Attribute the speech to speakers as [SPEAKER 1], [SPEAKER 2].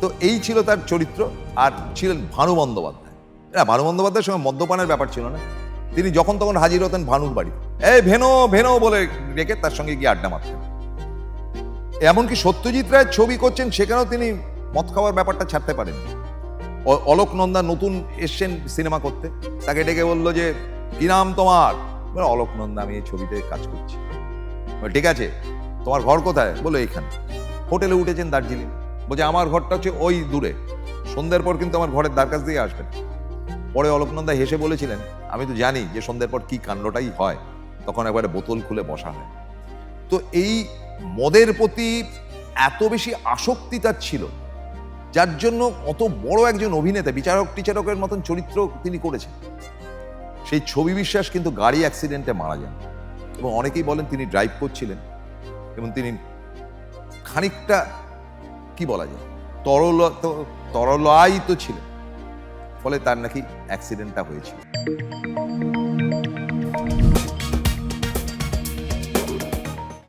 [SPEAKER 1] তো এই ছিল তার চরিত্র আর ছিলেন ভানু বন্দ্যোপাধ্যায়। হ্যাঁ ভানু বন্দ্যোপাধ্যায়ের সঙ্গে মদ্যপানের ব্যাপার ছিল না। তিনি যখন তখন হাজির হতেন ভানুর বাড়ি। এই ভেনো ভেনো বলে রেখে তার সঙ্গে গিয়ে আড্ডা মারতেন। এমনকি সত্যজিৎ রায়ের ছবি করছেন সেখানেও তিনি মদ খাওয়ার ব্যাপারটা ছাড়তে পারেন অলোক নন্দা নতুন এসছেন সিনেমা করতে। তাকে ডেকে বলল যে, কি নাম তোমার? অলোক নন্দা, আমি এই ছবিতে কাজ করছি। ঠিক আছে, তোমার ঘর কোথায়? বলো, এইখানে। হোটেলে উঠেছেন দার্জিলিং। বলছে, আমার ঘরটা হচ্ছে ওই দূরে। সন্ধ্যের পর কিন্তু আমার ঘরের দ্বার কাছ দিয়ে আসবেন পরে অলোকনন্দা হেসে বলেছিলেন, আমি তো জানি যে সন্ধ্যের পর কি কাণ্ডটাই হয়। তখন একবারে বোতল খুলে বসা হয়। তো এই মদের প্রতি এত বেশি আসক্তি তার ছিল, যার জন্য অত বড় একজন অভিনেতা, বিচারক, টিচারকের মতন চরিত্র তিনি করেছেন। সেই ছবি বিশ্বাস কিন্তু গাড়ি অ্যাক্সিডেন্টে মারা যান এবং অনেকেই বলেন তিনি ড্রাইভ করছিলেন এবং তিনি খানিকটা কি বলা যায়? তরল তরলায়িত ছিল ফলে তার নাকি অ্যাক্সিডেন্টটা হয়েছিল।